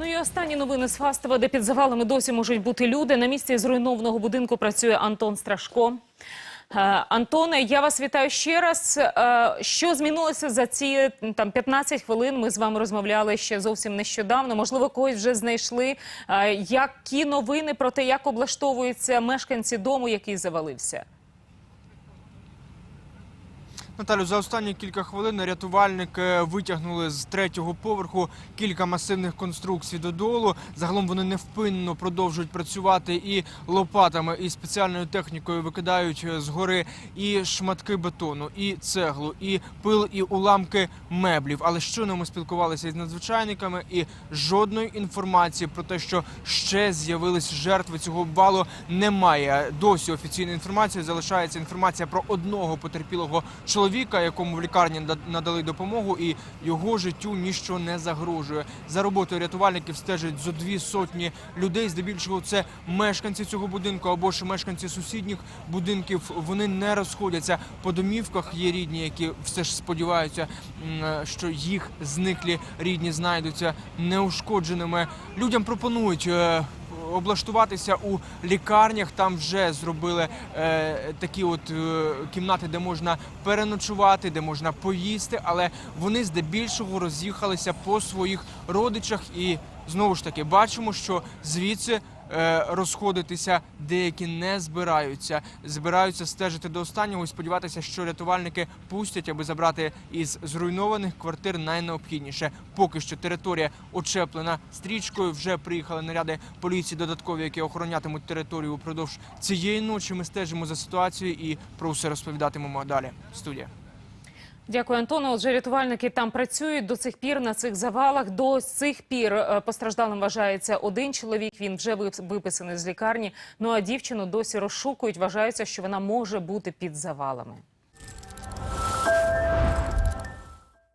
Ну і останні новини з Фастова, де під завалами досі можуть бути люди. На місці зруйнованого будинку працює Антон Страшко. Е, Антоне, я вас вітаю ще раз. Е, Що змінилося за ці там 15 хвилин? Ми з вами розмовляли ще зовсім нещодавно. Можливо, когось вже знайшли. Е, Які новини про те, як облаштовуються мешканці дому, який завалився? Наталю, за останні кілька хвилин рятувальники витягнули з третього поверху кілька масивних конструкцій додолу. Загалом вони невпинно продовжують працювати і лопатами, і спеціальною технікою викидають з гори і шматки бетону, і цеглу, і пил, і уламки меблів. Але щойно ми спілкувалися із надзвичайниками, і жодної інформації про те, що ще з'явились жертви цього обвалу, немає. Досі офіційної інформації залишається інформація про одного потерпілого чоловіка, якому в лікарні нада- надали допомогу, і його життю ніщо не загрожує. За роботою рятувальників стежать зо дві сотні людей. Здебільшого це мешканці цього будинку або ж мешканці сусідніх будинків. Вони не розходяться по домівках. Є рідні, які все ж сподіваються, е, що їх зниклі рідні знайдуться неушкодженими. Людям пропонують. Облаштуватися у лікарнях. Там вже зробили е, такі от е, кімнати, де можна переночувати, де можна поїсти, але вони здебільшого роз'їхалися по своїх родичах, і знову ж таки бачимо, що звідси розходитися деякі не збираються. Збираються стежити до останнього і сподіватися, що рятувальники пустять, аби забрати із зруйнованих квартир найнеобхідніше. Поки що територія очеплена стрічкою. Вже приїхали наряди поліції додаткові, які охоронятимуть територію упродовж цієї ночі. Ми стежимо за ситуацією і про все розповідатимемо далі. Студія. Дякую, Антоне. Отже, рятувальники там працюють до цих пір на цих завалах. До цих пір е, постраждалим вважається один чоловік. Він вже вип- виписаний з лікарні. Ну а дівчину досі розшукують. Вважається, що вона може бути під завалами.